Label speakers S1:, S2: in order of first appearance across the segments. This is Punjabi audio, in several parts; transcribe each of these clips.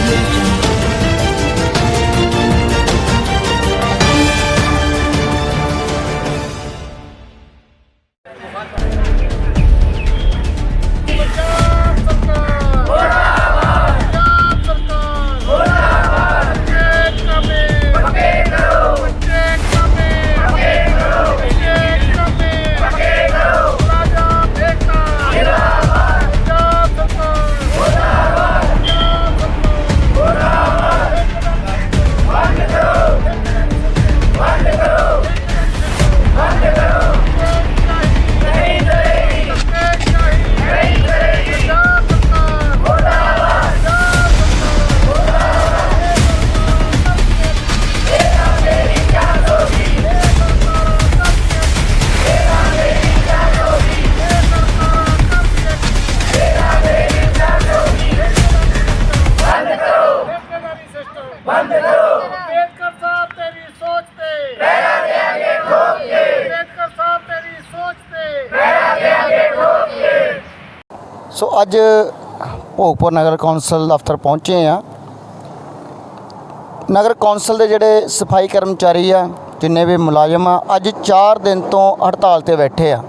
S1: Global ਅੱਜ ਭੋਗਪੁਰ ਨਗਰ ਕੌਂਸਲ ਦਫ਼ਤਰ ਪਹੁੰਚੇ ਆ ਨਗਰ ਕੌਂਸਲ ਦੇ ਜਿਹੜੇ ਸਫ਼ਾਈ ਕਰਮਚਾਰੀ ਆ, ਜਿੰਨੇ ਵੀ ਮੁਲਾਜ਼ਮ ਆ, ਅੱਜ 4 ਦਿਨ ਤੋਂ ਹੜਤਾਲ ਤੇ ਬੈਠੇ ਆ।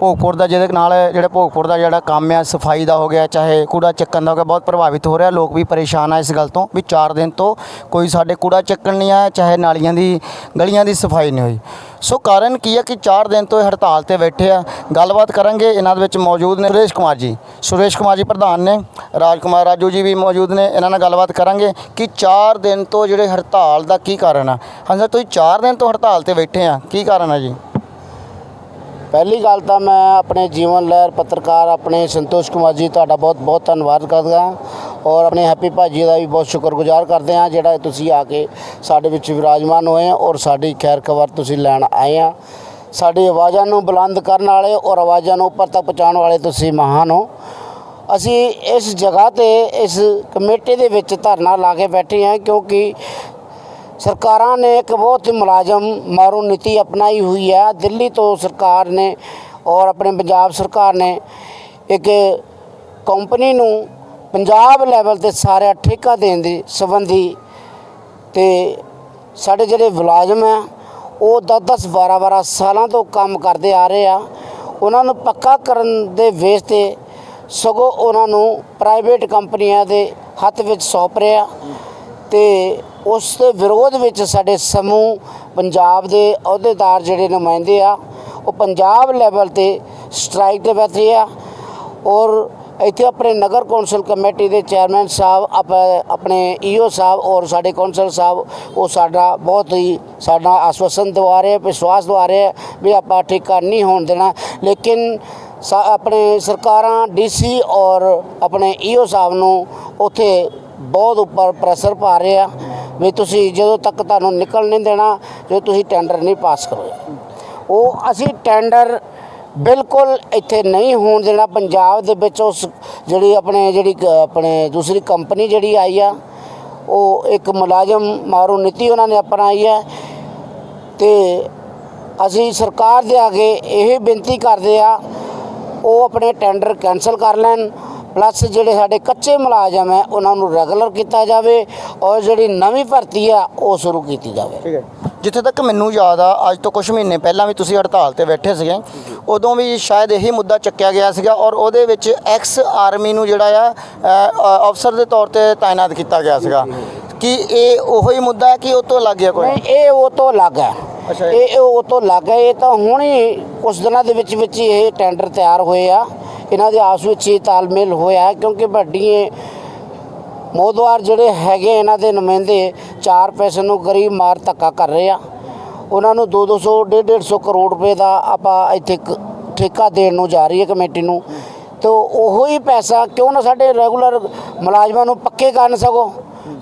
S1: ਭੋਗਪੁਰ ਦਾ, ਜਿਹਦੇ ਨਾਲ ਜਿਹੜਾ ਭੋਗਪੁਰ ਦਾ ਜਿਹੜਾ ਕੰਮ ਆ, ਸਫ਼ਾਈ ਦਾ ਹੋ ਗਿਆ, ਚਾਹੇ ਕੂੜਾ ਚੱਕਣ ਦਾ ਹੋ ਗਿਆ, ਬਹੁਤ ਪ੍ਰਭਾਵਿਤ ਹੋ ਰਿਹਾ। ਲੋਕ ਵੀ ਪਰੇਸ਼ਾਨ ਆ ਇਸ ਗੱਲ ਤੋਂ ਵੀ 4 ਦਿਨ ਤੋਂ ਕੋਈ ਸਾਡੇ ਕੂੜਾ ਚੱਕਣ ਨਹੀਂ ਆਇਆ, ਚਾਹੇ ਨਾਲੀਆਂ ਦੀ, ਗਲੀਆਂ ਦੀ ਸਫ਼ਾਈ ਨਹੀਂ ਹੋਈ। ਸੋ ਕਾਰਨ ਕੀ ਹੈ ਕਿ 4 ਦਿਨ ਤੋਂ ਇਹ ਹੜਤਾਲ ਤੇ ਬੈਠੇ ਆ। ਗੱਲਬਾਤ ਕਰਾਂਗੇ, ਇਹਨਾਂ ਦੇ ਵਿੱਚ ਮੌਜੂਦ ਨੇ ਸੁਰੇਸ਼ ਕੁਮਾਰ ਜੀ। ਸੁਰੇਸ਼ ਕੁਮਾਰ ਜੀ ਪ੍ਰਧਾਨ ਨੇ ਰਾਜ ਕੁਮਾਰ ਰਾਜੂ ਜੀ ਵੀ ਮੌਜੂਦ ਨੇ, ਇਹਨਾਂ ਨਾਲ ਗੱਲਬਾਤ ਕਰਾਂਗੇ ਕਿ 4 ਦਿਨ ਤੋਂ ਜਿਹੜੇ ਹੜਤਾਲ ਦਾ ਕੀ ਕਾਰਨ ਆ। ਹਾਂਜੀ ਤੁਸੀਂ 4 ਦਿਨ ਤੋਂ ਹੜਤਾਲ ਤੇ ਬੈਠੇ ਆ, ਕੀ ਕਾਰਨ ਆ ਜੀ?
S2: ਪਹਿਲੀ ਗੱਲ ਤਾਂ ਮੈਂ ਆਪਣੇ ਜੀਵਨ ਲਹਿਰ ਪੱਤਰਕਾਰ ਆਪਣੇ ਸੰਤੋਸ਼ ਕੁਮਾਰ ਜੀ ਤੁਹਾਡਾ ਬਹੁਤ ਬਹੁਤ ਧੰਨਵਾਦ ਕਰਦਾ ਹਾਂ ਔਰ ਆਪਣੇ ਹੈਪੀ ਭਾਜੀ ਦਾ ਵੀ ਬਹੁਤ ਸ਼ੁਕਰਗੁਜ਼ਾਰ ਕਰਦੇ ਹਾਂ ਜਿਹੜਾ ਤੁਸੀਂ ਆ ਕੇ ਸਾਡੇ ਵਿੱਚ ਵਿਰਾਜਮਾਨ ਹੋਏ ਔਰ ਸਾਡੀ ਖੈਰ ਖਬਰ ਤੁਸੀਂ ਲੈਣ ਆਏ ਆ ਸਾਡੀ ਆਵਾਜ਼ਾਂ ਨੂੰ ਬੁਲੰਦ ਕਰਨ ਵਾਲੇ ਔਰ ਆਵਾਜ਼ਾਂ ਨੂੰ ਉੱਪਰ ਤੱਕ ਪਹੁੰਚਾਉਣ ਵਾਲੇ ਤੁਸੀਂ ਮਹਾਨ ਹੋ। ਅਸੀਂ ਇਸ ਜਗ੍ਹਾ ਤੇ, ਇਸ ਕਮੇਟੀ ਦੇ ਵਿੱਚ ਧਰਨਾ ਲਾ ਕੇ ਬੈਠੇ ਹਾਂ ਕਿਉਂਕਿ ਸਰਕਾਰਾਂ ਨੇ ਇੱਕ ਬਹੁਤ ਹੀ ਮੁਲਾਜ਼ਮ ਮਾਰੂ ਨੀਤੀ ਅਪਣਾਈ ਹੋਈ ਹੈ। ਦਿੱਲੀ ਤੋਂ ਸਰਕਾਰ ਨੇ ਔਰ ਆਪਣੇ ਪੰਜਾਬ ਸਰਕਾਰ ਨੇ ਇੱਕ ਕੰਪਨੀ ਨੂੰ ਪੰਜਾਬ ਲੈਵਲ ਤੇ ਸਾਰਾ ਠੇਕਾ ਦੇਣ ਦੇ ਸੰਬੰਧੀ ਤੇ ਸਾਡੇ ਜਿਹੜੇ ਮੁਲਾਜ਼ਮ ਹੈ, ਉਹ 10 10 12 12 ਸਾਲਾਂ ਤੋਂ ਕੰਮ ਕਰਦੇ ਆ ਰਹੇ ਆ। ਉਹਨਾਂ ਨੂੰ ਪੱਕਾ ਕਰਨ ਦੇ ਵੇਸ ਤੇ ਸਗੋਂ ਉਹਨਾਂ ਨੂੰ ਪ੍ਰਾਈਵੇਟ ਕੰਪਨੀਆਂ ਦੇ ਹੱਥ ਵਿੱਚ ਸੌਂਪ ਰਿਹਾ ਤੇ ਉਸ ਦੇ ਵਿਰੋਧ ਵਿੱਚ ਸਾਡੇ ਸਮੂਹ ਪੰਜਾਬ ਦੇ ਅਹੁਦੇਦਾਰ ਜਿਹੜੇ ਨੁਮਾਇੰਦੇ ਆ, ਉਹ ਪੰਜਾਬ ਲੈਵਲ ਤੇ ਸਟ੍ਰਾਈਕ ਤੇ ਬੈਠੇ ਆ ਔਰ ਇੱਥੇ ਆਪਣੇ ਨਗਰ ਕੌਂਸਲ ਕਮੇਟੀ ਦੇ ਚੇਅਰਮੈਨ ਸਾਹਿਬ, ਆਪ- ਆਪਣੇ ਈਓ ਸਾਹਿਬ ਔਰ ਸਾਡੇ ਕੌਂਸਲ ਸਾਹਿਬ, ਉਹ ਸਾਡਾ ਬਹੁਤ ਹੀ ਸਾਡਾ ਆਸ਼ਵਾਸਨ ਦਵਾ ਰਹੇ, ਵਿਸ਼ਵਾਸ ਦਵਾ ਰਹੇ ਵੀ ਆਪਾਂ ਠੇਕਾ ਨਹੀਂ ਹੋਣ ਦੇਣਾ। ਲੇਕਿਨ ਸਾ- ਆਪਣੇ ਸਰਕਾਰਾਂ ਡੀਸੀ ਔਰ ਆਪਣੇ ਈਓ ਸਾਹਿਬ ਨੂੰ ਉੱਥੇ ਬਹੁਤ ਉੱਪਰ ਪ੍ਰੈਸ਼ਰ ਪਾ ਰਹੇ ਆ। ਵੀ ਤੁਸੀਂ ਜਦੋਂ ਤੱਕ ਤੁਹਾਨੂੰ ਨਿਕਲ ਨਹੀਂ ਦੇਣਾ ਜੇ ਤੁਸੀਂ ਟੈਂਡਰ ਨਹੀਂ ਪਾਸ ਕਰੋ ਉਹ ਅਸੀਂ ਟੈਂਡਰ ਬਿਲਕੁਲ ਇੱਥੇ ਨਹੀਂ ਹੋਣ ਦੇਣਾ। ਪੰਜਾਬ ਦੇ ਵਿੱਚ ਉਸ ਜਿਹੜੀ ਆਪਣੇ, ਜਿਹੜੀ ਕ- ਆਪਣੇ ਦੂਸਰੀ ਕੰਪਨੀ ਜਿਹੜੀ ਆਈ ਆ, ਉਹ ਇੱਕ ਮੁਲਾਜ਼ਮ ਮਾਰੂ ਨੀਤੀ ਉਹਨਾਂ ਨੇ ਅਪਣਾਈ ਹੈ ਤੇ ਅਸੀਂ ਸਰਕਾਰ ਦੇ ਅੱਗੇ ਇਹ ਬੇਨਤੀ ਕਰਦੇ ਆ, ਉਹ ਆਪਣੇ ਟੈਂਡਰ ਕੈਨਸਲ ਕਰ ਲੈਣ। ਪਲੱਸ ਜਿਹੜੇ ਸਾਡੇ ਕੱਚੇ ਮੁਲਾਜ਼ਮ ਹੈ ਉਹਨਾਂ ਨੂੰ ਰੈਗੂਲਰ ਕੀਤਾ ਜਾਵੇ ਔਰ ਜਿਹੜੀ ਨਵੀਂ ਭਰਤੀ ਆ ਉਹ ਸ਼ੁਰੂ ਕੀਤੀ ਜਾਵੇ।
S1: ਠੀਕ ਹੈ। ਜਿੱਥੇ ਤੱਕ ਮੈਨੂੰ ਯਾਦ ਆ ਅੱਜ ਤੋਂ ਕੁਝ ਮਹੀਨੇ ਪਹਿਲਾਂ ਵੀ ਤੁਸੀਂ ਹੜਤਾਲ ਤੇ ਬੈਠੇ ਸੀਗੇ। ਉਦੋਂ ਵੀ ਸ਼ਾਇਦ ਇਹੀ ਮੁੱਦਾ ਚੱਕਿਆ ਗਿਆ ਸੀਗਾ ਔਰ ਉਹਦੇ ਵਿੱਚ ਐਕਸ ਆਰਮੀ ਨੂੰ ਜਿਹੜਾ ਆ ਅਫਸਰ ਦੇ ਤੌਰ ਤੇ ਤਾਇਨਾਤ ਕੀਤਾ ਗਿਆ ਸੀਗਾ। ਕਿ ਇਹ ਉਹੀ ਮੁੱਦਾ ਹੈ ਕਿ ਉਹ ਤੋਂ ਲੱਗ ਗਿਆ ਕੋਈ?
S2: ਨਹੀਂ ਇਹ ਉਹ ਤੋਂ ਅਲੱਗ ਹੈ।
S1: ਅੱਛਾ।
S2: ਇਹ ਉਹ ਤੋਂ ਅਲੱਗ ਹੈ ਇਹ ਤਾਂ ਹੁਣ ਹੀ ਕੁਝ ਦਿਨਾਂ ਦੇ ਵਿੱਚ ਵਿੱਚ ਹੀ ਇਹ ਟੈਂਡਰ ਤਿਆਰ ਹੋਏ ਆ। ਇਹਨਾਂ ਦੇ ਆਪਸ ਵਿੱਚ ਹੀ ਤਾਲਮੇਲ ਹੋਇਆ ਕਿਉਂਕਿ ਵੱਡੀਆਂ ਮੋਦਵਾਰ ਜਿਹੜੇ ਹੈਗੇ ਇਹਨਾਂ ਦੇ ਨੁਮਾਇੰਦੇ ਚਾਰ ਪੈਸੇ ਨੂੰ ਗਰੀਬ ਮਾਰ ਧੱਕਾ ਕਰ ਰਹੇ ਆ। ਉਹਨਾਂ ਨੂੰ 2-200 150 ਕਰੋੜ ਰੁਪਏ ਦਾ ਆਪਾਂ ਇੱਥੇ ਕ- ਠੇਕਾ ਦੇਣ ਨੂੰ ਜਾ ਰਹੀ ਹੈ ਕਮੇਟੀ ਨੂੰ। ਤੇ ਉਹੋ ਹੀ ਪੈਸਾ ਕਿਉਂ ਨਾ ਸਾਡੇ ਰੈਗੂਲਰ ਮੁਲਾਜ਼ਮਾਂ ਨੂੰ ਪੱਕੇ ਕਰਨ ਸਕੋ?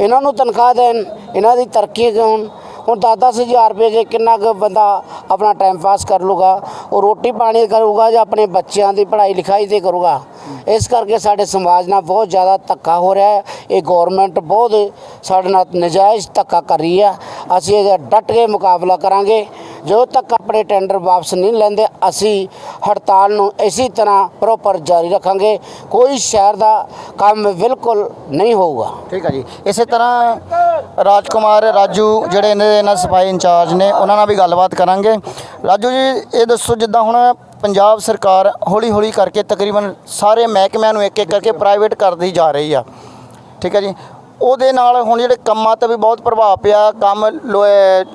S2: ਇਹਨਾਂ ਨੂੰ ਤਨਖਾਹ ਦੇਣ, ਇਹਨਾਂ ਦੀ ਤਰੱਕੀ ਹੋਣ ਹੁਣ 10-10 ਹਜ਼ਾਰ ਰੁਪਏ ਜੇ ਕਿੰਨਾ ਕੁ ਬੰਦਾ ਆਪਣਾ ਟਾਈਮ ਪਾਸ ਕਰ ਲੂਗਾ, ਉਹ ਰੋਟੀ ਪਾਣੀ ਕਰੂਗਾ ਜਾਂ ਆਪਣੇ ਬੱਚਿਆਂ ਦੀ ਪੜ੍ਹਾਈ ਲਿਖਾਈ ਤੇ ਕਰੂਗਾ। ਇਸ ਕਰਕੇ ਸਾਡੇ ਸਮਾਜ ਨਾਲ ਬਹੁਤ ਜ਼ਿਆਦਾ ਧੱਕਾ ਹੋ ਰਿਹਾ ਹੈ। ਇਹ ਗਵਰਨਮੈਂਟ ਬਹੁਤ ਸਾਡੇ ਨਾਲ ਨਜਾਇਜ਼ ਧੱਕਾ ਕਰ ਰਹੀ ਹੈ। ਅਸੀਂ ਇਹਦਾ ਡਟ ਕੇ ਮੁਕਾਬਲਾ ਕਰਾਂਗੇ। ਜਦੋਂ ਤੱਕ ਆਪਣੇ ਟੈਂਡਰ ਵਾਪਸ ਨਹੀਂ ਲੈਂਦੇ, ਅਸੀਂ ਹੜਤਾਲ ਨੂੰ ਇਸੇ ਤਰ੍ਹਾਂ ਪ੍ਰੋਪਰ ਜਾਰੀ ਰੱਖਾਂਗੇ। ਕੋਈ ਸ਼ਹਿਰ ਦਾ ਕੰਮ ਬਿਲਕੁਲ ਨਹੀਂ ਹੋਊਗਾ।
S1: ਠੀਕ ਹੈ ਜੀ। ਇਸੇ ਤਰ੍ਹਾਂ ਰਾਜਕੁਮਾਰ, ਰਾਜੂ ਜਿਹੜੇ ਇਹਨਾਂ ਦੇ ਨਾਲ ਸਫ਼ਾਈ ਇੰਚਾਰਜ ਨੇ, ਉਹਨਾਂ ਨਾਲ ਵੀ ਗੱਲਬਾਤ ਕਰਾਂਗੇ। ਰਾਜੂ ਜੀ, ਇਹ ਦੱਸੋ, ਜਿੱਦਾਂ ਹੁਣ ਪੰਜਾਬ ਸਰਕਾਰ ਹੌਲੀ ਹੌਲੀ ਕਰਕੇ ਤਕਰੀਬਨ ਸਾਰੇ ਮਹਿਕਮਿਆਂ ਨੂੰ ਇੱਕ ਇੱਕ ਕਰਕੇ ਪ੍ਰਾਈਵੇਟ ਕਰਦੀ ਜਾ ਰਹੀ ਆ। ਠੀਕ ਹੈ ਜੀ? ਉਹਦੇ ਨਾਲ ਹੁਣ ਜਿਹੜੇ ਕੰਮਾਂ ਤੇ ਵੀ ਬਹੁਤ ਪ੍ਰਭਾਵ ਪਿਆ, ਕੰਮ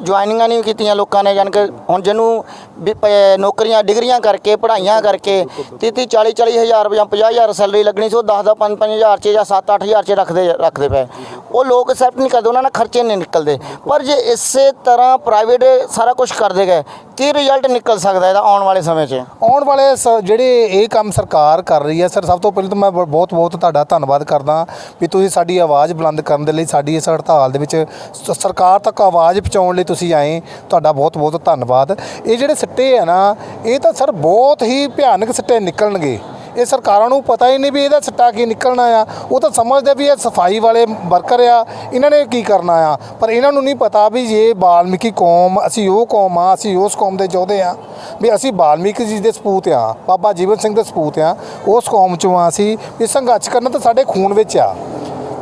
S1: ਜੁਆਇਨਿੰਗਾਂ ਨਹੀਂ ਕੀਤੀਆਂ ਲੋਕਾਂ ਨੇ, ਯਾਨੀ ਕਿ ਹੁਣ ਜਿਹਨੂੰ ਵੀ ਪ- ਨੌਕਰੀਆਂ, ਡਿਗਰੀਆਂ ਕਰਕੇ, ਪੜ੍ਹਾਈਆਂ ਕਰਕੇ 30 30 40 40 ਹਜ਼ਾਰ ਜਾਂ 50 ਹਜ਼ਾਰ ਸੈਲਰੀ ਲੱਗਣੀ ਸੀ, ਉਹ 10 10 5 5 ਹਜ਼ਾਰ 'ਚ ਜਾਂ 7 8 ਹਜ਼ਾਰ 'ਚ ਰੱਖਦੇ ਰੱਖਦੇ ਪਏ। ਉਹ ਲੋਕ ਐਕਸੈਪਟ ਨਹੀਂ ਕਰਦੇ, ਉਹਨਾਂ ਨਾਲ ਖਰਚੇ ਨਹੀਂ ਨਿਕਲਦੇ। ਪਰ ਜੇ ਇਸੇ ਤਰ੍ਹਾਂ ਪ੍ਰਾਈਵੇਟ ਸਾਰਾ ਕੁਝ ਕਰਦੇ ਗਏ, ਕੀ ਰਿਜ਼ਲਟ ਨਿਕਲ ਸਕਦਾ ਇਹਦਾ ਆਉਣ ਵਾਲੇ ਸਮੇਂ 'ਚ?
S3: ਆਉਣ ਵਾਲੇ ਸ- ਜਿਹੜੇ ਇਹ ਕੰਮ ਸਰਕਾਰ ਕਰ ਰਹੀ ਹੈ, ਸਰ, ਸਭ ਤੋਂ ਪਹਿਲਾਂ ਤਾਂ ਮੈਂ ਬ- ਬਹੁਤ ਬਹੁਤ ਤੁਹਾਡਾ ਧੰਨਵਾਦ ਕਰਦਾ ਵੀ ਤੁਸੀਂ ਸਾਡੀ ਆਵਾਜ਼ ਬੁਲੰਦ ਬੰਦ ਕਰਨ ਦੇ ਲਈ ਸਾਡੀ ਇਸ ਹੜਤਾਲ ਦੇ ਵਿੱਚ ਸ- ਸਰਕਾਰ ਤੱਕ ਆਵਾਜ਼ ਪਹੁੰਚਾਉਣ ਲਈ ਤੁਸੀਂ ਆਏ, ਤੁਹਾਡਾ ਬਹੁਤ ਬਹੁਤ ਧੰਨਵਾਦ। ਇਹ ਜਿਹੜੇ ਸਿੱਟੇ ਆ ਨਾ, ਇਹ ਤਾਂ ਸਰ ਬਹੁਤ ਹੀ ਭਿਆਨਕ ਸਿੱਟੇ ਨਿਕਲਣਗੇ। ਇਹ ਸਰਕਾਰਾਂ ਨੂੰ ਪਤਾ ਹੀ ਨਹੀਂ ਵੀ ਇਹਦਾ ਸਿੱਟਾ ਕੀ ਨਿਕਲਣਾ ਆ। ਉਹ ਤਾਂ ਸਮਝਦੇ ਵੀ ਇਹ ਸਫ਼ਾਈ ਵਾਲੇ ਵਰਕਰ ਆ, ਇਹਨਾਂ ਨੇ ਕੀ ਕਰਨਾ ਆ। ਪਰ ਇਹਨਾਂ ਨੂੰ ਨਹੀਂ ਪਤਾ ਵੀ ਇਹ ਬਾਲਮੀਕੀ ਕੌਮ, ਅਸੀਂ ਉਹ ਕੌਮ ਆ, ਅਸੀਂ ਉਸ ਕੌਮ ਦੇ ਯੋਧੇ ਆ। ਵੀ ਅਸੀਂ ਬਾਲਮੀਕੀ ਜੀ ਦੇ ਸਪੂਤ ਆ, ਬਾਬਾ ਜੀਵਨ ਸਿੰਘ ਦੇ ਸਪੂਤ ਆ, ਉਸ ਕੌਮ ਚੋਂ ਆ ਅਸੀਂ, ਵੀ ਸੰਘਰਸ਼ ਕਰਨਾ ਤਾਂ ਸਾਡੇ ਖੂਨ ਵਿੱਚ ਆ।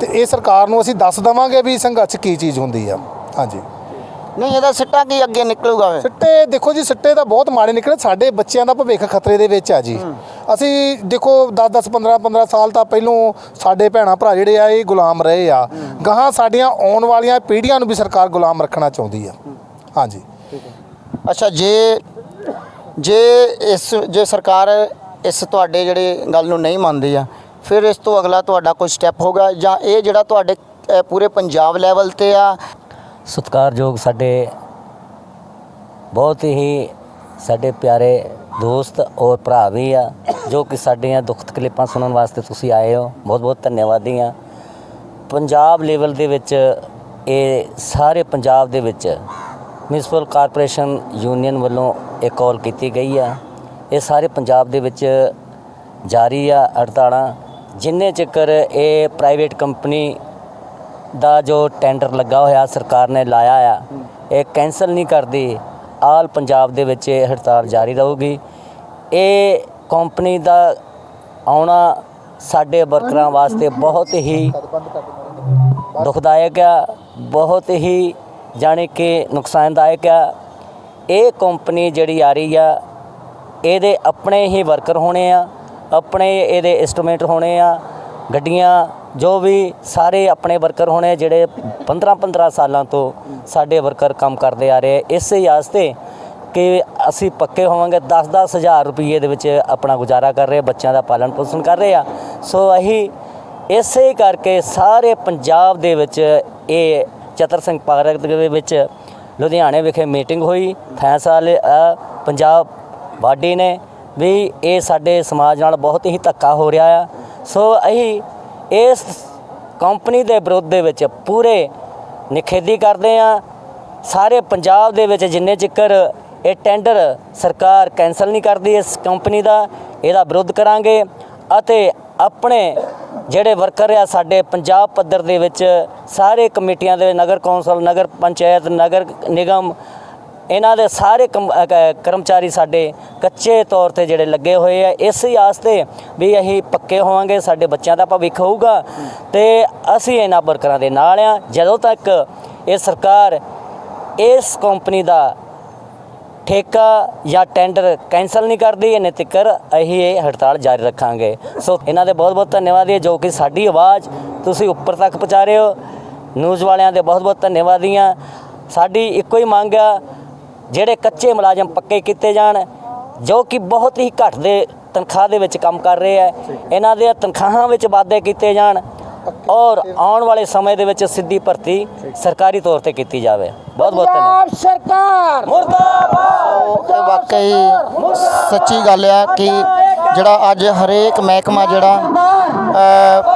S3: ਤੇ ਇਹ ਸਰਕਾਰ ਨੂੰ ਅਸੀਂ ਦੱਸ ਦਵਾਂਗੇ ਵੀ ਸੰਘਰਸ਼ ਕੀ ਚੀਜ਼ ਹੁੰਦੀ ਆ। ਹਾਂਜੀ।
S1: ਨਹੀਂ ਇਹਦਾ ਸਿੱਟਾ ਕੀ ਅੱਗੇ ਨਿਕਲੂਗਾ ਵੇ
S3: ਸਿੱਟੇ ਦੇਖੋ ਜੀ ਸਿੱਟੇ ਤਾਂ ਬਹੁਤ ਮਾੜੇ ਨਿਕਲੇ। ਸਾਡੇ ਬੱਚਿਆਂ ਦਾ ਭਵਿੱਖ ਖਤਰੇ ਦੇ ਵਿੱਚ ਆ ਜੀ। ਅਸੀਂ ਦੇਖੋ 10 10 15 15 ਸਾਲ ਤਾਂ ਪਹਿਲੋਂ ਸਾਡੇ ਭੈਣਾ ਭਰਾ ਜਿਹੜੇ ਆ ਇਹ ਗੁਲਾਮ ਰਹੇ ਆ। ਗਾਹਾਂ ਸਾਡੀਆਂ ਆਉਣ ਵਾਲੀਆਂ ਪੀੜ੍ਹੀਆਂ ਨੂੰ ਵੀ ਸਰਕਾਰ ਗੁਲਾਮ ਰੱਖਣਾ ਚਾਹੁੰਦੀ ਆ। ਹਾਂਜੀ।
S1: ਅੱਛਾ ਜੇ ਜੇ ਇਸ ਜੇ ਸਰਕਾਰ ਇਸ ਤੁਹਾਡੇ ਜਿਹੜੇ ਗੱਲ ਨੂੰ ਨਹੀਂ ਮੰਨਦੀ ਆ ਫਿਰ ਇਸ ਤੋਂ ਅਗਲਾ ਤੁਹਾਡਾ ਕੋਈ ਸਟੈਪ ਹੋਗਾ ਜਾਂ ਇਹ ਜਿਹੜਾ ਤੁਹਾਡੇ ਪੂਰੇ ਪੰਜਾਬ ਲੈਵਲ ਤੇ ਆ?
S4: ਸਤਿਕਾਰਯੋਗ ਸਾਡੇ ਬਹੁਤ ਹੀ ਸਾਡੇ ਪਿਆਰੇ ਦੋਸਤ ਔਰ ਭਰਾ ਵੀ ਆ, ਜੋ ਕਿ ਸਾਡੀਆਂ ਦੁੱਖ ਤਕਲੀਫਾਂ ਸੁਣਨ ਵਾਸਤੇ ਤੁਸੀਂ ਆਏ ਹੋ। ਬਹੁਤ ਬਹੁਤ ਧੰਨਵਾਦੀ ਆ ਪੰਜਾਬ ਲੈਵਲ ਦੇ ਵਿੱਚ ਇਹ ਸਾਰੇ ਪੰਜਾਬ ਦੇ ਵਿੱਚ ਮਿਊਨਿਸਪਲ ਕਾਰਪੋਰੇਸ਼ਨ ਯੂਨੀਅਨ ਵੱਲੋਂ ਇਹ ਕਾਲ ਕੀਤੀ ਗਈ ਆ। ਇਹ ਸਾਰੇ ਪੰਜਾਬ ਦੇ ਵਿੱਚ ਜਾਰੀ ਆ ਹੜਤਾਲਾਂ ਜਿੰਨੇ ਚੱਕਰ ਇਹ ਪ੍ਰਾਈਵੇਟ ਕੰਪਨੀ ਦਾ ਜੋ ਟੈਂਡਰ ਲੱਗਾ ਹੋਇਆ ਸਰਕਾਰ ਨੇ ਲਾਇਆ ਆ, ਇਹ ਕੈਂਸਲ ਨਹੀਂ ਕਰਦੀ, ਆਲ ਪੰਜਾਬ ਦੇ ਵਿੱਚ ਇਹ ਹੜਤਾਲ ਜਾਰੀ ਰਹੂਗੀ। ਇਹ ਕੰਪਨੀ ਦਾ ਆਉਣਾ ਸਾਡੇ ਵਰਕਰਾਂ ਵਾਸਤੇ ਬਹੁਤ ਹੀ ਦੁਖਦਾਇਕ ਆ, ਬਹੁਤ ਹੀ ਜਾਣੀ ਕਿ ਨੁਕਸਾਨਦਾਇਕ ਆ। ਇਹ ਕੰਪਨੀ ਜਿਹੜੀ ਆ ਰਹੀ ਆ, ਇਹਦੇ ਆਪਣੇ ਹੀ ਵਰਕਰ ਹੋਣੇ ਆ। ਆਪਣੇ ਇਹਦੇ ਇਨਸਟਰੂਮੈਂਟ ਹੋਣੇ ਆ, ਗੱਡੀਆਂ, ਜੋ ਵੀ ਸਾਰੇ ਆਪਣੇ ਵਰਕਰ ਹੋਣੇ ਜਿਹੜੇ 15 15 ਸਾਲਾਂ ਤੋਂ ਸਾਡੇ ਵਰਕਰ ਕੰਮ ਕਰਦੇ ਆ ਰਹੇ ਇਸੇ ਵਾਸਤੇ ਕਿ ਅਸੀਂ ਪੱਕੇ ਹੋਵਾਂਗੇ 10-10 ਹਜ਼ਾਰ ਰੁਪਏ ਦੇ ਵਿੱਚ ਆਪਣਾ ਗੁਜ਼ਾਰਾ ਕਰ ਰਹੇ ਬੱਚਿਆਂ ਦਾ ਪਾਲਣ ਪੋਸ਼ਣ ਕਰ ਰਹੇ ਆ। ਸੋ ਅਸੀਂ ਇਸੇ ਕਰਕੇ ਸਾਰੇ ਪੰਜਾਬ ਦੇ ਵਿੱਚ ਇਹ ਚਤਰ ਸਿੰਘ ਪਾਰਕ ਦੇ ਵਿੱਚ ਲੁਧਿਆਣੇ ਵਿਖੇ ਮੀਟਿੰਗ ਹੋਈ। ਫੈਸਲਾ ਪੰਜਾਬ ਬਾਡੀ ਨੇ। ਵੀ ਇਹ ਸਾਡੇ ਸਮਾਜ ਨਾਲ ਬਹੁਤ ਹੀ ਧੱਕਾ ਹੋ ਰਿਹਾ ਆ। ਸੋ ਅਸੀਂ ਇਸ ਕੰਪਨੀ ਦੇ ਵਿਰੁੱਧ ਦੇ ਵਿੱਚ ਪੂਰੇ ਨਿਖੇਧੀ ਕਰਦੇ ਆ ਸਾਰੇ ਪੰਜਾਬ ਦੇ ਵਿੱਚ ਜਿੰਨੇ ਚਿੱਕਰ ਇਹ ਟੈਂਡਰ ਸਰਕਾਰ ਕੈਨਸਲ ਨਹੀਂ ਕਰਦੀ ਇਸ ਕੰਪਨੀ ਦਾ, ਇਹਦਾ ਵਿਰੋਧ ਕਰਾਂਗੇ ਅਤੇ ਆਪਣੇ ਜਿਹੜੇ ਵਰਕਰ ਆ ਸਾਡੇ ਪੰਜਾਬ ਪੱਧਰ ਦੇ ਵਿੱਚ ਸਾਰੇ ਕਮੇਟੀਆਂ ਦੇ ਨਗਰ ਕੌਂਸਲ, ਨਗਰ ਪੰਚਾਇਤ, ਨਗਰ ਨਿਗਮ ਇਹਨਾਂ ਦੇ ਸਾਰੇ ਕੰਮ- ਕ- ਕਰਮਚਾਰੀ ਸਾਡੇ ਕੱਚੇ ਤੌਰ ਤੇ ਜਿਹੜੇ ਲੱਗੇ ਹੋਏ ਆ, ਇਸੇ ਆਸਤੇ ਵੀ ਅਸੀਂ ਪੱਕੇ ਹੋਵਾਂਗੇ, ਸਾਡੇ ਬੱਚਿਆਂ ਦਾ ਭਵਿੱਖ ਹੋਊਗਾ ਤੇ ਅਸੀਂ ਇਹਨਾਂ ਵਰਕਰਾਂ ਦੇ ਨਾਲ ਆ। ਜਦੋਂ ਤੱਕ ਇਹ ਸਰਕਾਰ ਇਸ ਕੰਪਨੀ ਦਾ ਠੇਕਾ ਜਾਂ ਟੈਂਡਰ ਕੈਨਸਲ ਨਹੀਂ ਕਰਦੀ ਇਹਨੇ ਤਿੱਕਰ ਅਸੀਂ ਇਹ ਹੜਤਾਲ ਜਾਰੀ ਰੱਖਾਂਗੇ। ਸੋ ਇਹਨਾਂ ਦੇ ਬਹੁਤ ਬਹੁਤ ਧੰਨਵਾਦ ਹੈ ਜੋ ਕਿ ਸਾਡੀ ਆਵਾਜ਼ ਤੁਸੀਂ ਉੱਪਰ ਤੱਕ ਪਹੁੰਚਾ ਰਹੇ ਹੋ। ਨਿਊਜ਼ ਵਾਲਿਆਂ ਦੇ ਬਹੁਤ ਬਹੁਤ ਧੰਨਵਾਦੀਆਂ ਸਾਡੀ ਇੱਕੋ ਹੀ ਮੰਗ ਆ ਜਿਹੜੇ ਕੱਚੇ ਮੁਲਾਜ਼ਮ ਪੱਕੇ ਕੀਤੇ ਜਾਣ ਜੋ ਕਿ ਬਹੁਤ ਹੀ ਘੱਟ ਦੇ ਤਨਖਾਹ ਦੇ ਵਿੱਚ ਕੰਮ ਕਰ ਰਹੇ ਆ ਇਹਨਾਂ ਦੇ ਤਨਖਾਹਾਂ ਵਿੱਚ ਵਾਧੇ ਕੀਤੇ ਜਾਣ ਔਰ ਆਉਣ ਵਾਲੇ ਸਮੇਂ ਦੇ ਵਿੱਚ ਸਿੱਧੀ ਭਰਤੀ ਸਰਕਾਰੀ ਤੌਰ ਤੇ ਕੀਤੀ ਜਾਵੇ। ਬਹੁਤ ਬਹੁਤ ਧੰਨਵਾਦ।
S2: ਸਰਕਾਰ!
S1: ਉਹ ਇਹ ਵਾਕਈ ਸੱਚੀ ਗੱਲ ਆ ਕਿ ਜਿਹੜਾ ਅੱਜ ਹਰੇਕ ਮਹਿਕਮਾ ਜਿਹੜਾ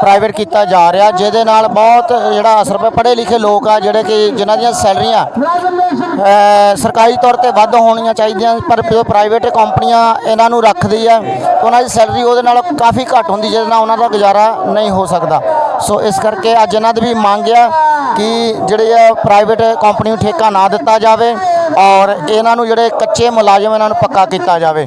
S1: ਪ੍ਰਾਈਵੇਟ ਕੀਤਾ ਜਾ ਰਿਹਾ ਜਿਹਦੇ ਨਾਲ ਬਹੁਤ ਜਿਹੜਾ ਅਸਰ ਪਿਆ। ਪੜ੍ਹੇ ਲਿਖੇ ਲੋਕ ਆ ਜਿਹੜੇ ਕਿ ਜਿਨ੍ਹਾਂ ਦੀਆਂ ਸੈਲਰੀਆਂ ਸਰਕਾਰੀ ਤੌਰ ਤੇ ਵੱਧ ਹੋਣੀਆਂ ਚਾਹੀਦੀਆਂ ਪਰ ਜੋ ਪ੍ਰਾਈਵੇਟ ਕੰਪਨੀਆਂ ਇਹਨਾਂ ਨੂੰ ਰੱਖਦੀ ਆ ਉਹਨਾਂ ਦੀ ਸੈਲਰੀ ਉਹਦੇ ਨਾਲ ਕਾਫੀ ਘੱਟ ਹੁੰਦੀ ਜਿਹਦੇ ਨਾਲ ਉਹਨਾਂ ਦਾ ਗੁਜ਼ਾਰਾ ਨਹੀਂ ਹੋ ਸਕਦਾ। ਸੋ ਇਸ ਕਰਕੇ ਅੱਜ ਇਹਨਾਂ ਦੀ ਵੀ ਮੰਗ ਆ ਕਿ ਜਿਹੜੇ ਆ ਪ੍ਰਾਈਵੇਟ ਕੰਪਨੀ ਨੂੰ ਠੇਕਾ ਨਾ ਦਿੱਤਾ ਜਾਵੇ ਔਰ ਇਹਨਾਂ ਨੂੰ ਜਿਹੜੇ ਕੱਚੇ ਮੁਲਾਜ਼ਮ ਇਹਨਾਂ ਨੂੰ ਪੱਕਾ ਕੀਤਾ ਜਾਵੇ।